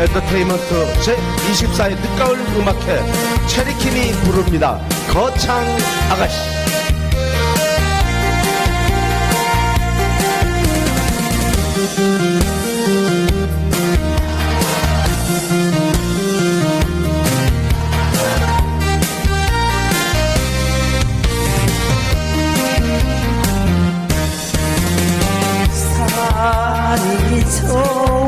엔터테인먼트 제24회 늦가을 음악회 체리킴이 부릅니다. 거창 아가씨. 산이 좋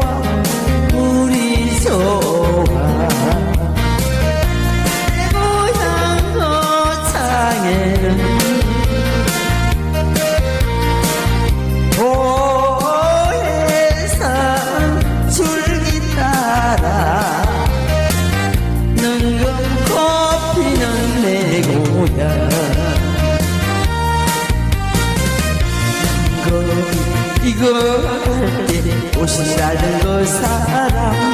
이거 할때 오시라는 그 사람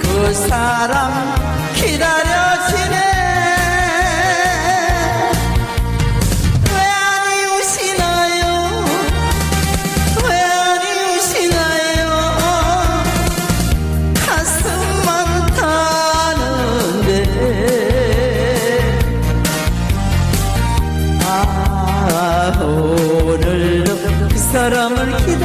그 사람 saramır ki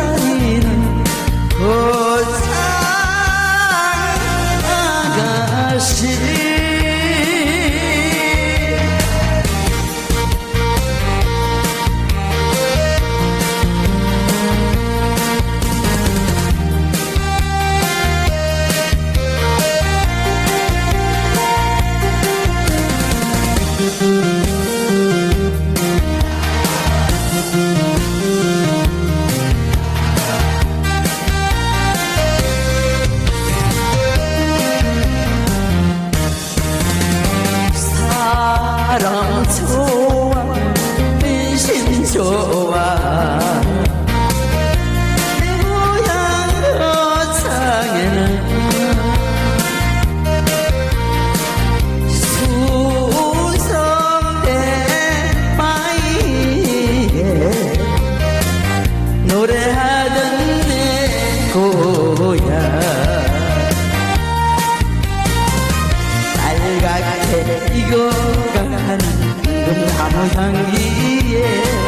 고향 빨갛게 익어가는 그 나무 향기에